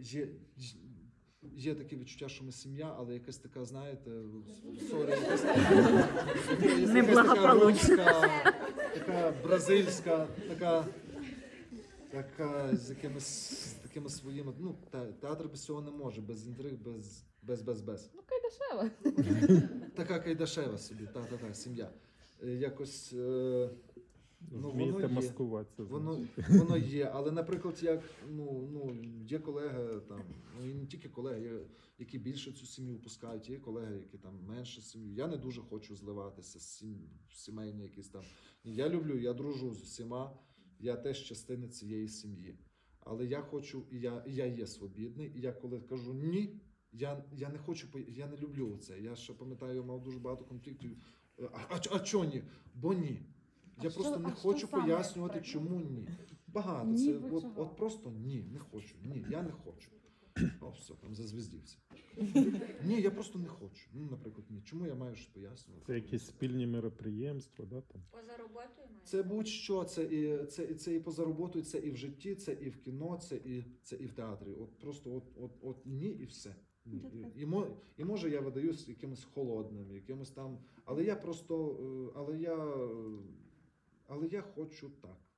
є, є таке відчуття, що ми сім'я, але якась така, знаєте, сорі, якась, якась така руська, така бразильська, така. Така з якимись такими своїми. Ну, те- театр без цього не може, без інтриг, без, без, без, без. Ну, кайдашева. Така кайдашева собі, та, та, та, сім'я. Е, Якось. Е, Ну, Вмієте воно є. Маскуватися. Воно, воно є, але, наприклад, як ну, ну, є колеги, там, ну і не тільки колеги, які більше цю сім'ю пускають, є колеги, які там менше сім'ю. Я не дуже хочу зливатися з сім, сімейні якісь там. Я люблю, я дружу з усіма, я теж частина цієї сім'ї. Але я хочу, і я, і я є свобідний, і я коли кажу ні, я, я не хочу, я не люблю це. Я ще пам'ятаю, мав дуже багато конфліктів. Е, А, а, а чого ні? Бо ні. А Я що- просто не а що хочу саме, пояснювати, наприклад? чому ні. Багато. Ні, це от, чого? от просто ні, не хочу. Ні, я не хочу. О, все, там зазвіздівся. Ні, я просто не хочу. Ну, наприклад, ні. Чому я маю щось пояснювати? Це якісь спільні мероприємства, да, там? Поза роботою маєте? Це будь-що, це і це, і це і поза роботою, це і в житті, це і в кіно, це і це і в театрі. От просто от, от, от ні, і все. Ні. І, і, мо- і може я видаюсь якимось холодним, якимось там. Але я просто, е, але я, е, але я хочу так.